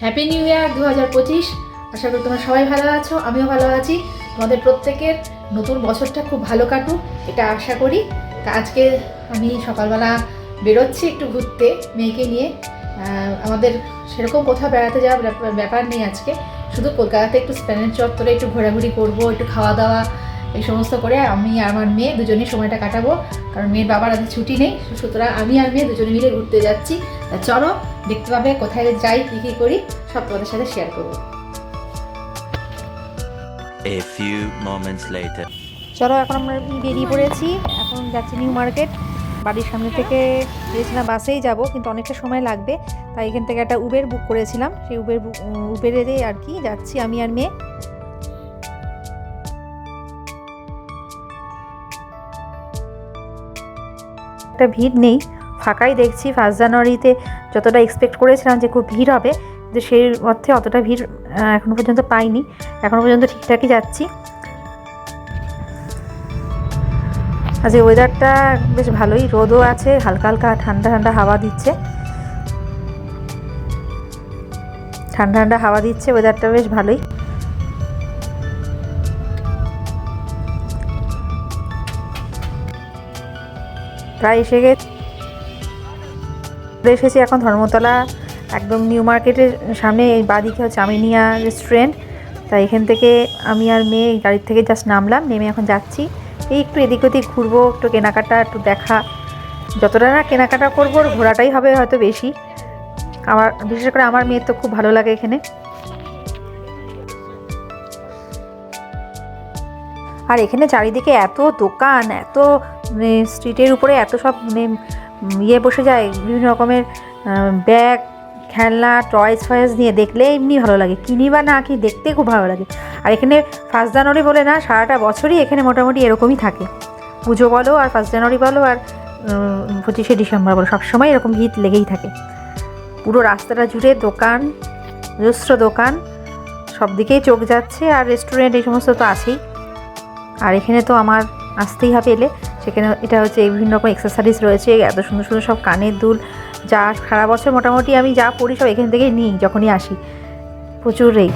Happy new year দু হাজার পঁচিশ। আশা করি তোমরা সবাই ভালো আছো, আমিও ভালো আছি। তোমাদের প্রত্যেকের নতুন বছরটা খুব ভালো কাটুক, এটা আশা করি। তা আজকে আমি সকালবেলা বেরোচ্ছি একটু ঘুরতে মেয়েকে নিয়ে। আমাদের সেরকম কোথাও বেড়াতে যাওয়ার ব্যাপার- নেই আজকে। শুধু কলকাতাতে একটু স্প্যানের চত্বরে একটু ঘোরাঘুরি করব, একটু খাওয়া দাওয়া এই সমস্ত করে আমি আর আমার মেয়ে দুজনেই সময়টা কাটাবো। কারণ মেয়ের বাবার আজকে ছুটি নেই, সুতরাং আমি আর মেয়ে দুজনে মিলে ঘুরতে যাচ্ছি। তা চলো দেখতে পাবে কোথায় যাই কী কী করি সব তোমাদের সাথে শেয়ার করব। A few moments later. চলো এখন আমরা বেরিয়ে পড়েছি। এখন যাচ্ছি নিউ মার্কেট। বাড়ির সামনে থেকে ভেবেছিলাম বাসেই যাব কিন্তু অনেকটা সময় লাগবে। তাই এখান থেকে একটা উবের বুক করেছিলাম। সেই উবের বুক উবেরে আর কি যাচ্ছি আমি আর মেয়ে। একটা ভিড় নেই। ফাঁকাই দেখছি ফার্স্ট জানুয়ারিতে যতটা এক্সপেক্ট করেছিলাম যে খুব ভিড় হবে কিন্তু সেই অর্থে অতটা ভিড় এখনও পর্যন্ত পাইনি। এখনও পর্যন্ত ঠিকঠাকই যাচ্ছি। আজকে ওয়েদারটা বেশ ভালোই, রোদও আছে, হালকা হালকা ঠান্ডা ঠান্ডা হাওয়া দিচ্ছে। ঠান্ডা ঠান্ডা হাওয়া দিচ্ছে ওয়েদারটা বেশ ভালোই। প্রায় এসে গেছে। এসেছি এখন ধর্মতলা একদম নিউ মার্কেটের সামনে এই বাদিকে হচ্ছে আমিনিয়া রেস্টুরেন্ট তাই এখান থেকে আমি আর মেয়ে এই গাড়ির থেকে জাস্ট নামলাম, নেমে এখন যাচ্ছি। এই একটু এদিক ওদিক ঘুরবো, একটু কেনাকাটা, একটু দেখা। যতটা না কেনাকাটা করব ঘোরাটাই হবে হয়তো বেশি। আমার, বিশেষ করে আমার মেয়ের তো খুব ভালো লাগে এখানে। আর এখানে চারিদিকে এত দোকান, এত মানে স্ট্রিটের উপরে এত সব মানে ইয়ে বসে যায়, বিভিন্ন রকমের ব্যাগ, খেলনা টয়েস ফয়েস নিয়ে দেখলে এমনি ভালো লাগে। কিনি বা না কি দেখতে খুব ভালো লাগে। আর এখানে ফার্স্ট জানুয়ারি বলে না, সারাটা বছরই এখানে মোটামুটি এরকমই থাকে। পুজো বলো আর ফার্স্ট জানুয়ারি বলো আর পঁচিশে ডিসেম্বর বলো সবসময় এরকম ভিড় লেগেই থাকে। পুরো রাস্তাটা জুড়ে দোকান অজস্র দোকান, সব দিকেই চোখ যাচ্ছে আর রেস্টুরেন্ট এই সমস্ত তো আছেই। আর এখানে তো আমার আসতেই হবে এলে। সেখানে এটা হচ্ছে বিভিন্ন রকম এক্সেসারিজ রয়েছে, এত সুন্দর সুন্দর সব কানের দুল, যা সারা বছর মোটামুটি আমি যা পড়ি সব এখান থেকেই নিই, যখনই আসি। প্রচুরই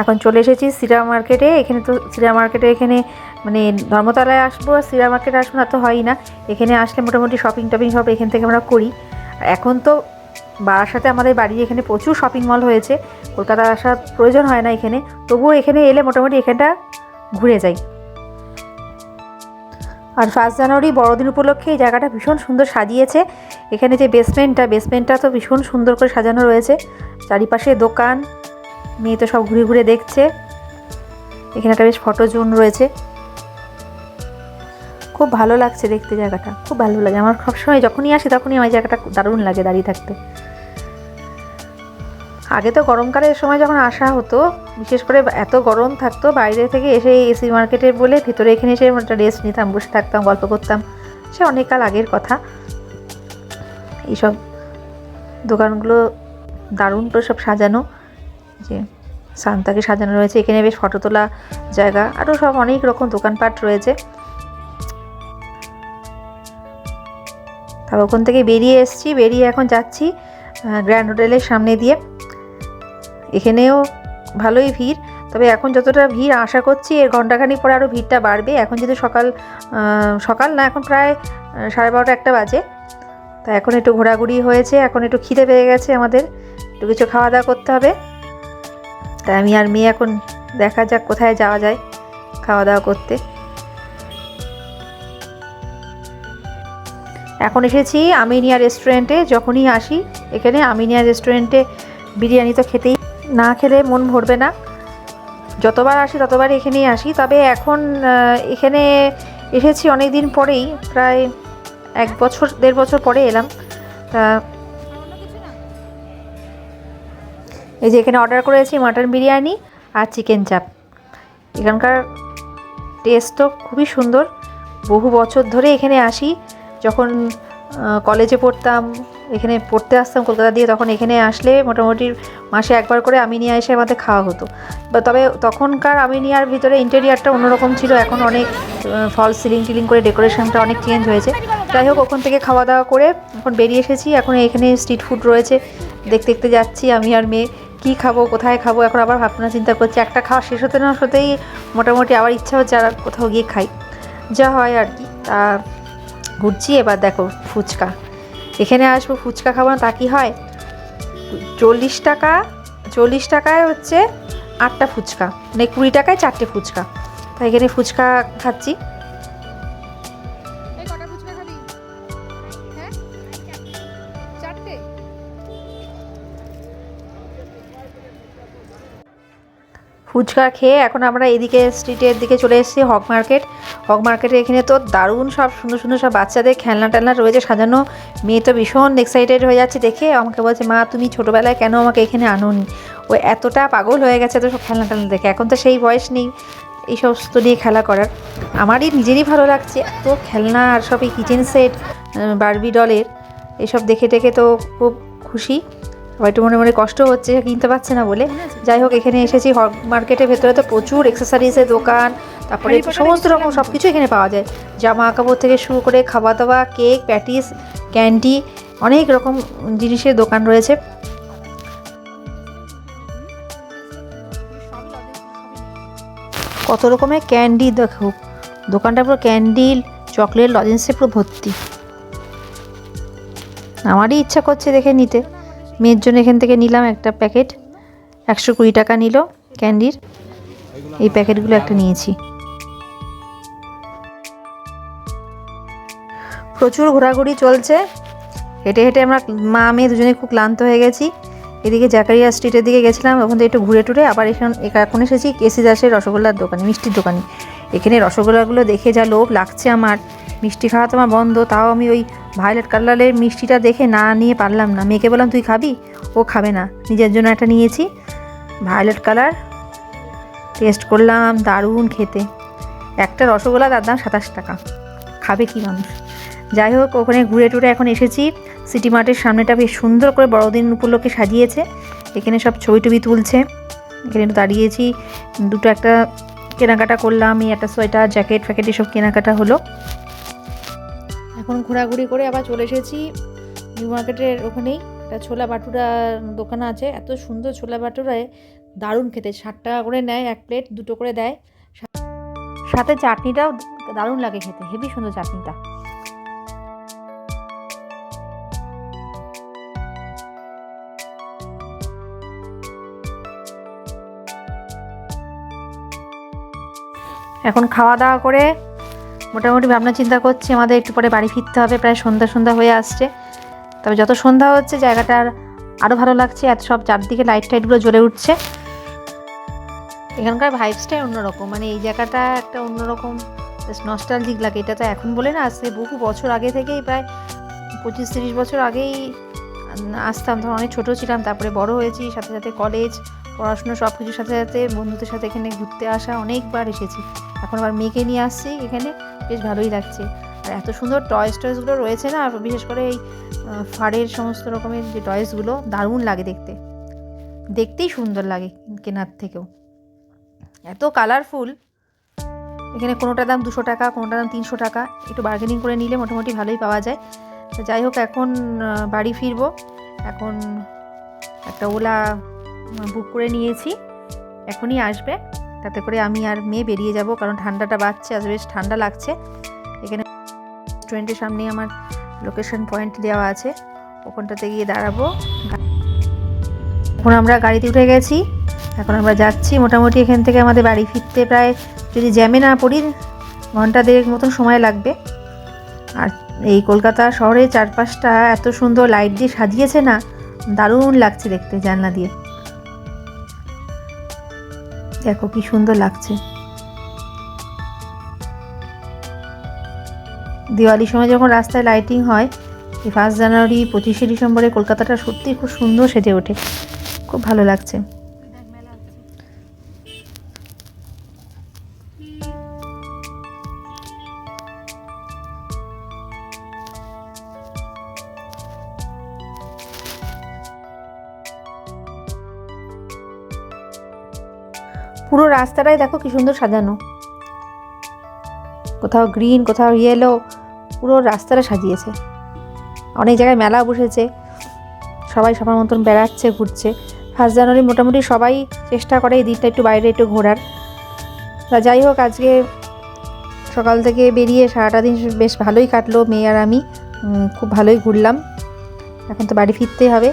এখন চলে এসেছি সিরা মার্কেটে, এখানে তো সিরা মার্কেটে এখানে মানে ধর্মতলায় আসব, আর সিরা মার্কেটে আসব না তো হয়ই না। এখানে আসলে মোটামুটি শপিং টপিং সব এখান থেকে আমরা করি। এখন তো বারাসাতে আমাদের বাড়ির এখানে প্রচুর শপিং মল হয়েছে কলকাতা আসার প্রয়োজন হয় না এখানে। তবুও এখানে এলে মোটামুটি এখানটা ঘুরে যাই। আর ফার্স্ট জানুয়ারি বড়দিন উপলক্ষে এই জায়গাটা ভীষণ সুন্দর সাজিয়েছে। এখানে যে বেসমেন্টটা বেসমেন্টটা তো ভীষণ সুন্দর করে সাজানো রয়েছে। চারিপাশে দোকান, মেয়ে তো সব ঘুরে ঘুরে দেখছে। এখানে একটা বেশ ফটো জোন রয়েছে। খুব ভালো লাগছে দেখতে জায়গাটা, খুব ভালো লাগে। আমার সবসময় যখনই আসি তখনই আমার জায়গাটা দারুণ লাগে দাঁড়িয়ে থাকতে। আগে তো গরমকালের সময় যখন আসা হতো, বিশেষ করে এত গরম থাকতো, বাইরে থেকে এসে এসি মার্কেটে বলে ভিতরে এখানে এসে একটা রেস্ট নিতাম, বসে থাকতাম, গল্প করতাম। সে অনেক কাল আগের কথা। এইসব দোকানগুলো দারুণ করে সব সাজানো। যে সান্তাকে সাজানো রয়েছে, এখানে বেশ ফটো তোলা জায়গা আরও সব অনেক রকম দোকানপাট রয়েছে। তারপর ওখান থেকে বেরিয়ে এসেছি, বেরিয়ে এখন যাচ্ছি গ্র্যান্ড হোটেলের সামনে দিয়ে। এখানেও ভালোই ভিড়। তবে এখন যতটা ভিড় আশা করছি, এর ঘন্টাখানিক পরে আরও ভিড়টা বাড়বে। এখন যদি সকাল সকাল না, এখন প্রায় সাড়ে বারোটা একটা বাজে। তা এখন একটু ঘোরাঘুরি হয়েছে, এখন একটু খিদে পেয়ে গেছে আমাদের। একটু কিছু খাওয়া দাওয়া করতে হবে। তাই আমি আর মেয়ে এখন দেখা যাক কোথায় যাওয়া যায় খাওয়া দাওয়া করতে। এখন এসেছি আমিনিয়া রেস্টুরেন্টে, যখনই আসি এখানে আমিনিয়া রেস্টুরেন্টে বিরিয়ানি তো খেতেই না খেলে মন ভরবে না। যতবার আসি, ততবার এখানেই আসি। তবে এখন এখানে এসেছি অনেক দিন পরেই, প্রায় এক বছর, দেড় বছর পরে এলাম। তা এই যে এখানে অর্ডার করেছি মাটন বিরিয়ানি আর চিকেন চাপ এখানকার টেস্ট তো খুবই সুন্দর। বহু বছর ধরে এখানে আসি। যখন কলেজে পড়তাম, এখানে পড়তে আসতাম কলকাতা দিয়ে, তখন এখানে আসলে মোটামুটি মাসে একবার করে আমি নিয়ে এসে আমাদের খাওয়া হতো। বা তবে তখনকার আমি নিয়ার ভিতরে ইন্টেরিয়ারটা অন্যরকম ছিল, এখন অনেক ফল সিলিং টিলিং করে ডেকোরেশনটা অনেক চেঞ্জ হয়েছে। যাই হোক, ওখান থেকে খাওয়া দাওয়া করে এখন বেরিয়ে এসেছি, এখন এখানে স্ট্রিট ফুড রয়েছে, দেখতে দেখতে যাচ্ছি আমি আর মেয়ে। কী খাব, কোথায় খাব, এখন আবার ভাবনা চিন্তা করছি, একটা খাওয়া শেষ হতে না হতেই মোটামুটি আবার ইচ্ছা হচ্ছে আর কোথাও গিয়ে খাই। যা হয় আর কি, তা ঘুরছি, এবার দেখো ফুচকা। এখানে আসব ফুচকা খাব না তা কি হয়? চল্লিশ টাকা, চল্লিশ টাকায় হচ্ছে আটটা ফুচকা মানে কুড়ি টাকায় চারটে ফুচকা। তাই এখানে ফুচকা খাচ্ছি। ফুচকা খেয়ে এখন আমরা এদিকে স্ট্রিটের দিকে চলে এসেছি, হক মার্কেট। হক মার্কেটে এখানে তো দারুণ সব সুন্দর সুন্দর সব বাচ্চাদের খেলনা টেলনা রয়েছে, সাজানো। মেয়ে তো ভীষণ এক্সাইটেড হয়ে যাচ্ছে দেখে। আমাকে বলছে, মা, তুমি ছোটোবেলায় কেন আমাকে এখানে আনোনি? ও এতটা পাগল হয়ে গেছে তো সব খেলনা টেলনা দেখে। এখন তো সেই বয়স নেই এই সমস্ত নিয়ে খেলা করার। আমারই নিজেরই ভালো লাগছে, এত খেলনা আর সব এই কিচেন সেট বারবি ডলের এসব দেখে টেকে তো খুব খুশি। আবার একটু মনে মনে কষ্ট হচ্ছে কিনতে পারছে না বলে। যাই হোক এখানে এসেছি মার্কেটের ভেতরে তো প্রচুর এক্সেসারিজের দোকান তারপরে সমস্ত রকম? সব কিছু এখানে পাওয়া যায়। জামা কাপড় থেকে শুরু করে খাওয়া দাওয়া কেক প্যাটিস ক্যান্ডি অনেক রকম জিনিসের দোকান রয়েছে। কত রকমের ক্যান্ডি দেখো। দোকানটা পুরো ক্যান্ডিল চকলেট লজেন্সে পুরো ভর্তি। আমারই ইচ্ছা করছে দেখে নিতে। মেয়ের জন্য এখান থেকে নিলাম একটা প্যাকেট। একশো কুড়ি টাকা নিল ক্যান্ডির। এই প্যাকেটগুলো একটা নিয়েছি। প্রচুর ঘোরাঘুরি চলছে। হেঁটে হেঁটে আমরা মা, মেয়ে দুজনে খুব ক্লান্ত হয়ে গেছি। এদিকে জাকারিয়া স্ট্রিটের দিকে গেছিলাম, ওখান থেকে একটু ঘুরে টুরে আবার এখন এখন এসেছি কেসি দাসের রসগোল্লার দোকানে, মিষ্টির দোকানে। এখানে রসগোল্লাগুলো দেখে যা লোভ লাগছে আমার। মিষ্টি খাওয়া তো আমার বন্ধ, তাও আমি ওই ভায়োলেট কালারের মিষ্টিটা দেখে না নিয়ে পারলাম না। মেয়েকে বললাম, তুই খাবি? ও খাবে না। নিজের জন্য একটা নিয়েছি। Violet colour. টেস্ট করলাম, দারুণ খেতে। একটা রসগোল্লা তার দাম সাতাশ টাকা। খাবে কি মানুষ? যাই হোক, ওখানে ঘুরে টুরে এখন এসেছি। সিটি মার্টের সামনেটা বেশ সুন্দর করে বড়দিন উপলক্ষে সাজিয়েছে। এখানে সব ছবি টবি তুলছে। এখানে দাঁড়িয়েছি। দুটো একটা কেনাকাটা করলাম। এই একটা সোয়েটার, জ্যাকেট ফ্যাকেট এসব কেনাকাটা হলো। এখন ঘোরাঘুরি করে আবার চলে এসেছি নিউ মার্কেটের ওখানেই। একটা ছোলা বাটুরা দোকান আছে, এত সুন্দর ছোলা বাটুরায় দারুণ খেতে। ষাট টাকা করে নেয় এক প্লেট, দুটো করে দেয়। সাথে চাটনিটাও দারুণ লাগে খেতে, হেভি সুন্দর চাটনিটা। এখন খাওয়া দাওয়া করে মোটামুটি ভাবনা চিন্তা করছি, আমাদের একটু পরে বাড়ি ফিরতে হবে, প্রায় সন্ধ্যা সন্ধ্যা হয়ে আসছে। তবে যত সন্ধ্যা হচ্ছে জায়গাটার আরও ভালো লাগছে এত সব চারদিকে লাইট টাইটগুলো জ্বলে উঠছে। এখানকার ভাইবসটাই অন্যরকম মানে এই জায়গাটা একটা অন্যরকম নস্টালজিক লাগে। এটা তো এখন বলে না, আসছে বহু বছর আগে থেকেই, প্রায় পঁচিশ তিরিশ বছর আগেই আসতাম। তখন অনেক ছোটো ছিলাম, তারপরে বড় হয়েছি, সাথে সাথে কলেজ পড়াশুনো সব কিছুর সাথে সাথে, বন্ধুদের সাথে এখানে ঘুরতে আসা অনেকবার এসেছি। এখন আবার মেয়েকে নিয়ে আসছি এখানে। বেশ ভালোই লাগছে। আর এত সুন্দর টয়েস টয়েসগুলো রয়েছে না, আর বিশেষ করে এই ফাড়ের সমস্ত রকমের যে টয়েসগুলো দারুণ লাগে দেখতে। দেখতেই সুন্দর লাগে কেনার থেকেও। এত কালারফুল এখানে কোনোটার দাম দুশো টাকা, কোনোটার দাম তিনশো টাকা। একটু বার্গেনিং করে নিলে মোটামুটি ভালোই পাওয়া যায়। তো যাই হোক, এখন বাড়ি ফিরবো। এখন একটা ওলা বুক করে নিয়েছি। এখনই আসবে। তাতে করে আমি আর মেয়ে বেরিয়ে যাব, কারণ ঠান্ডাটা বাড়ছে, আজ বেশ ঠান্ডা লাগছে। এখানে রেস্টুরেন্টের সামনেই আমার লোকেশন পয়েন্ট দেওয়া আছে। ওখানটাতে গিয়ে দাঁড়াবো। এখন আমরা গাড়িতে উঠে গেছি। এখন আমরা যাচ্ছি। মোটামুটি এখান থেকে আমাদের বাড়ি ফিরতে প্রায়, যদি জ্যামে না পড়ি, ঘণ্টা দেড়েক মতন সময় লাগবে। আর এই কলকাতা শহরের চারপাশটা এত সুন্দর লাইট দিয়ে সাজিয়েছে না, দারুণ লাগছে দেখতে জানলা দিয়ে। দেখো কি সুন্দর লাগছে। দিওয়ালির সময় যখন রাস্তায় লাইটিং হয় ফার্স্ট জানুয়ারি, পঁচিশে ডিসেম্বরে কলকাতাটা সত্যিই খুব সুন্দর সেজে ওঠে। খুব ভালো লাগছে। রাস্তাটাই দেখো কি সুন্দর সাজানো। কোথাও গ্রিন কোথাও ইয়েলো পুরো রাস্তাটা সাজিয়েছে। অনেক জায়গায় মেলা বসেছে। সবাই সবার মতন বেড়াচ্ছে, ঘুরছে। ফার্স্ট জানুয়ারি মোটামুটি সবাই চেষ্টা করে এই দিনটা একটু বাইরে একটু ঘোরার। তা যাই হোক, আজকে সকাল থেকে বেরিয়ে সারাটা দিন বেশ ভালোই কাটলো, মেয়ে আর আমি। খুব ভালোই ঘুরলাম। এখন তো বাড়ি ফিরতেই হবে।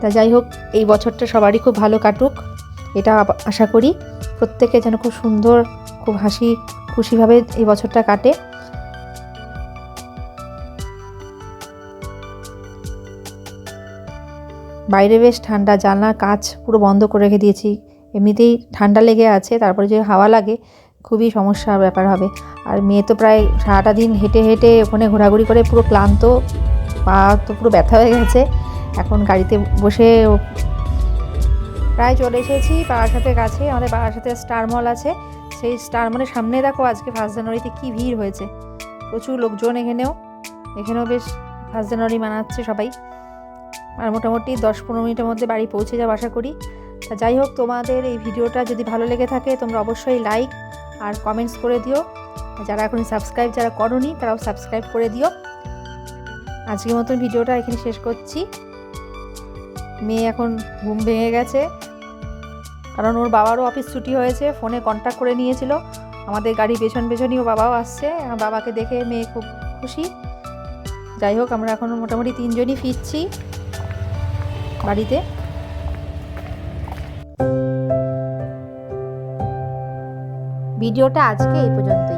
তা যাই হোক, এই বছরটা সবারই খুব ভালো কাটুক। এটা আশা করি। প্রত্যেকে যেন খুব সুন্দর, খুব হাসি খুশিভাবে এই বছরটা কাটে। বাইরে বেশ ঠান্ডা, জানলার কাচ পুরো বন্ধ করে রেখে দিয়েছি। এমনিতেই ঠান্ডা লেগে আছে, তারপরে যে হাওয়া লাগে, খুবই সমস্যার ব্যাপার হবে। আর মেয়ে তো প্রায় সারাটা দিন হেঁটে হেঁটে ওখানে ঘোরাঘুরি করে, পুরো ক্লান্ত, পা তো পুরো ব্যথা হয়ে গেছে। এখন গাড়িতে বসে প্রায় চলে এসেছি বারাসাতের কাছে, আমাদের বারাসাতে স্টার মল আছে। সেই স্টার মলের সামনে দেখো আজকে ফার্স্ট জানুয়ারিতে কী ভিড় হয়েছে। প্রচুর লোকজন এখানেও। এখানেও বেশ ফার্স্ট জানুয়ারি মানাচ্ছে সবাই। আর মোটামুটি দশ পনেরো মিনিটের মধ্যে বাড়ি পৌঁছে যাব আশা করি। তা যাই হোক, তোমাদের এই ভিডিওটা যদি ভালো লেগে থাকে, তোমরা অবশ্যই লাইক আর কমেন্টস করে দিও। যারা এখন সাবস্ক্রাইব যারা করনি, তারাও সাবস্ক্রাইব করে দিও। আজকের মতন ভিডিওটা এখানে শেষ করছি। মেয়ে এখন ঘুম ভেঙে গেছে। কারণ ওর বাবারও অফিস ছুটি হয়েছে, ফোনে কন্ট্যাক্ট করে নিয়েছিল। আমাদের গাড়ি পেছন পেছনই ও বাবাও আসছে, আমার বাবাকে দেখে মেয়ে খুব খুশি। যাই হোক, আমরা এখন মোটামুটি তিনজনই ফিরছি বাড়িতে। ভিডিওটা আজকে এই পর্যন্তই।